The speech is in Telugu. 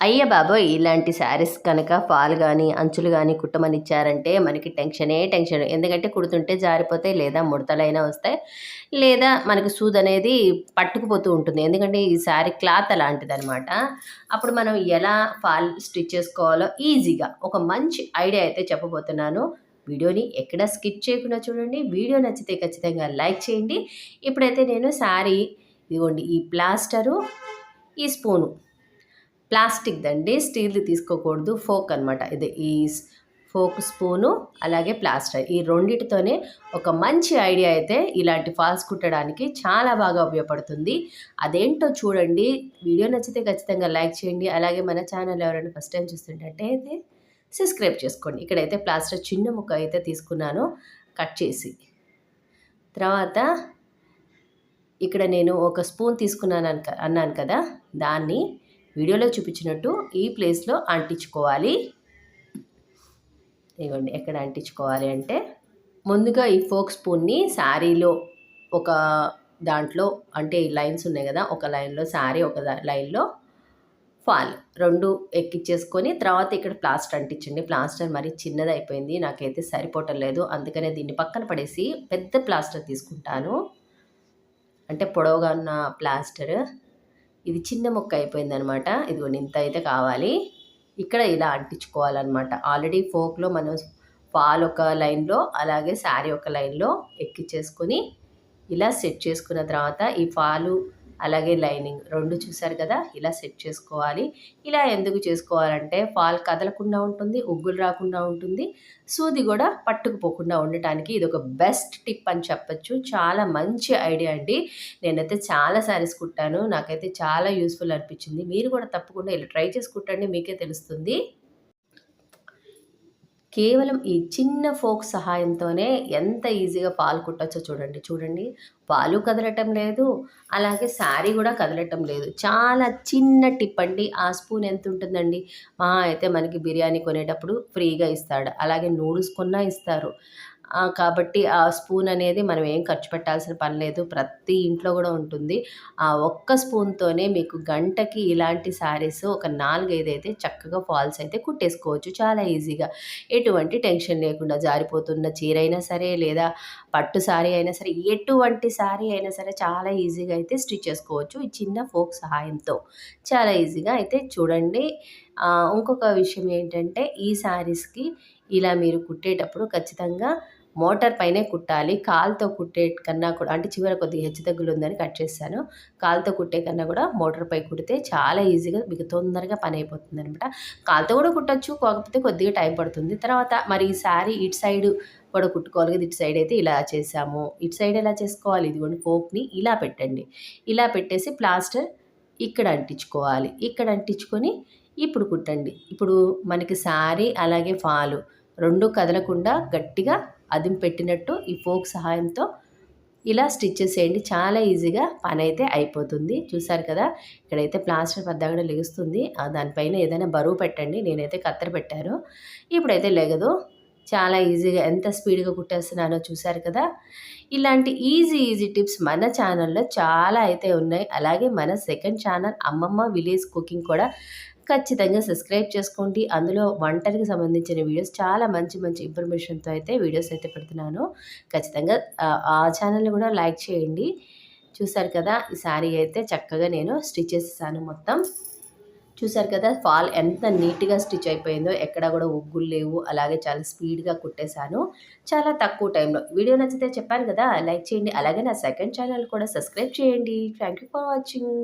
అయ్య బాబోయ్ ఇలాంటి శారీస్ కనుక ఫాల్ కానీ అంచులు కానీ కుట్టమని ఇచ్చారంటే మనకి టెన్షనే టెన్షన్. ఎందుకంటే కుడుతుంటే జారిపోతాయి లేదా ముడతలైనా వస్తాయి లేదా మనకి సూద్ అనేది పట్టుకుపోతూ ఉంటుంది. ఎందుకంటే ఈ శారీ క్లాత్ అలాంటిది అనమాట అప్పుడు మనం ఎలా ఫాల్ స్టిచ్ చేసుకోవాలో ఈజీగా ఒక మంచి ఐడియా అయితే చెప్పబోతున్నాను. వీడియోని ఎక్కడ స్కిప్ చేయకుండా చూడండి. వీడియో నచ్చితే ఖచ్చితంగా లైక్ చేయండి. ఇప్పుడైతే నేను శారీ ఇదిగోండి ఈ ప్లాస్టరు ఈ స్పూను ప్లాస్టిక్ దండి స్టీల్ది తీసుకోకూడదు. ఫోక్ అనమాట ఇది. ఈ ఫోక్ స్పూను అలాగే ప్లాస్టర్. ఈ రెండిటితోనే ఒక మంచి ఐడియా అయితే ఇలాంటి ఫాల్స్ కుట్టడానికి చాలా బాగా ఉపయోగపడుతుంది. అదేంటో చూడండి. వీడియో నచ్చితే ఖచ్చితంగా లైక్ చేయండి. అలాగే మన ఛానల్ ఎవరైనా ఫస్ట్ టైం చూస్తుంటే అయితే సబ్స్క్రైబ్ చేసుకోండి. ఇక్కడైతే ప్లాస్టర్ చిన్న ముక్క అయితే తీసుకున్నాను. కట్ చేసి. తర్వాత ఇక్కడ నేను ఒక స్పూన్ తీసుకున్నాను అన్నాను కదా. దాన్ని వీడియోలో చూపించినట్టు ఈ ప్లేస్లో అంటించుకోవాలి. ఇవ్వండి ఎక్కడ అంటించుకోవాలి అంటే ముందుగా ఈ ఫోక్ స్పూన్ని శారీలో ఒక దాంట్లో అంటే ఈ లైన్స్ ఉన్నాయి కదా ఒక లైన్లో శారీ ఒక లైన్లో ఫాల్ రెండు ఎక్కిచ్చేసుకొని తర్వాత ఇక్కడ ప్లాస్టర్ అంటించండి. ప్లాస్టర్ మరి చిన్నది అయిపోయింది నాకైతే సరిపోవటం లేదు. అందుకనే దీన్ని పక్కన పడేసి పెద్ద ప్లాస్టర్ తీసుకుంటాను. అంటే పొడవుగా ఉన్న ప్లాస్టర్ ఇది చిన్న మొక్క అయిపోయిందనమాట. ఇదిగోండి ఇంత అయితే కావాలి. ఇక్కడ ఇలా అంటించుకోవాలన్నమాట ఆల్రెడీ ఫోక్లో మనం పాల్ ఒక లైన్లో అలాగే శారీ ఒక లైన్లో ఎక్కించేసుకొని ఇలా సెట్ చేసుకున్న తర్వాత ఈ పాలు అలాగే లైనింగ్ రెండు చూసారు కదా ఇలా సెట్ చేసుకోవాలి. ఇలా ఎందుకు చేసుకోవాలంటే ఫాల్ కదలకుండా ఉంటుంది ఉగ్గులు రాకుండా ఉంటుంది. సూది కూడా పట్టుకుపోకుండా ఉండటానికి ఇది ఒక బెస్ట్ టిప్ అని చెప్పచ్చు. చాలా మంచి ఐడియా అండి. నేనైతే చాలా శారీస్ కుట్టాను. నాకైతే చాలా యూస్ఫుల్ అనిపించింది. మీరు కూడా తప్పకుండా ఇలా ట్రై చేసి కుట్టండి మీకే తెలుస్తుంది. కేవలం ఈ చిన్న ఫోక్ సహాయంతోనే ఎంత ఈజీగా పాలు కుట్టచ్చో చూడండి. చూడండి. పాలు కదలటం లేదు. అలాగే శారీ కూడా కదలటం లేదు. చాలా చిన్న టిప్ అండి. ఆ స్పూన్ ఎంత ఉంటుందండి? మా అయితే మనకి బిర్యానీ కొనేటప్పుడు ఫ్రీగా ఇస్తాడు. అలాగే నూడిల్స్ కొన్నా ఇస్తారు. కాబట్టి ఆ స్పూన్ అనేది మనం ఏం ఖర్చు పెట్టాల్సిన పని లేదు. ప్రతి ఇంట్లో కూడా ఉంటుంది. ఆ ఒక్క స్పూన్తోనే మీకు గంటకి ఇలాంటి శారీస్ ఒక నాలుగైదు అయితే చక్కగా ఫాల్స్ అయితే కుట్టేసుకోవచ్చు. చాలా ఈజీగా. ఎటువంటి టెన్షన్ లేకుండా జారిపోతున్న చీర అయినా సరే లేదా పట్టు శారీ అయినా సరే ఎటువంటి శారీ అయినా సరే చాలా ఈజీగా అయితే స్టిచ్ చేసుకోవచ్చు. ఈ చిన్న ఫోక్ సహాయంతో చాలా ఈజీగా అయితే చూడండి. ఇంకొక విషయం ఏంటంటే ఈ శారీస్కి ఇలా మీరు కుట్టేటప్పుడు ఖచ్చితంగా మోటార్ పైనే కుట్టాలి. కాలుతో కుట్టే కన్నా కూడా అంటే చివర కొద్దిగా హెచ్చు తగ్గులు ఉందని కట్ చేశాను. కాలుతో కుట్టే కన్నా కూడా మోటార్ పై కుడితే చాలా ఈజీగా మీకు తొందరగా పని అయిపోతుంది అనమాట కాలుతో కూడా కుట్టచ్చు కాకపోతే కొద్దిగా టైం పడుతుంది. తర్వాత మరి ఈ శారీ ఇటు సైడ్ కూడా కుట్టుకోవాలి కదా ఇటు సైడ్ అయితే ఇలా చేసాము ఇటు సైడ్ ఎలా చేసుకోవాలి? ఇదిగోండి ఫోక్ని ఇలా పెట్టండి. ఇలా పెట్టేసి ప్లాస్టర్ ఇక్కడ అంటించుకోవాలి. ఇక్కడ అంటించుకొని ఇప్పుడు కుట్టండి. ఇప్పుడు మనకి శారీ అలాగే ఫాలు రెండు కదలకుండా గట్టిగా అదిం పెట్టినట్టు ఈ ఫోక్ సహాయంతో ఇలా స్టిచ్ చేసేయండి. చాలా ఈజీగా పని అయితే అయిపోతుంది. చూసారు కదా ఇక్కడైతే ప్లాస్టర్ పెద్దగా లెగుస్తుంది. దానిపైన ఏదైనా బరువు పెట్టండి. నేనైతే కత్తెర పెట్టాను. ఇప్పుడైతే లెగదు. చాలా ఈజీగా ఎంత స్పీడ్గా కుట్టేస్తున్నానో చూసారు కదా. ఇలాంటి ఈజీ ఈజీ టిప్స్ మన ఛానల్లో చాలా అయితే ఉన్నాయి. అలాగే మన సెకండ్ ఛానల్ అమ్మమ్మ విలేజ్ కుకింగ్ కూడా ఖచ్చితంగా సబ్స్క్రైబ్ చేసుకోండి. అందులో వంటలకు సంబంధించిన వీడియోస్ చాలా మంచి మంచి ఇన్ఫర్మేషన్తో అయితే వీడియోస్ అయితే పెడుతున్నాను. ఖచ్చితంగా ఆ ఛానల్ని కూడా లైక్ చేయండి. చూసారు కదా ఈ శారీ అయితే చక్కగా నేను స్టిచ్ చేసేసాను మొత్తం. చూసారు కదా ఫాల్ ఎంత నీట్గా స్టిచ్ అయిపోయిందో ఎక్కడ కూడా ఒగ్గులు లేవు. అలాగే చాలా స్పీడ్గా కుట్టేశాను. చాలా తక్కువ టైంలో వీడియో నచ్చితే చెప్పాను కదా లైక్ చేయండి. అలాగే నా సెకండ్ ఛానల్ కూడా సబ్స్క్రైబ్ చేయండి. Thank you for watching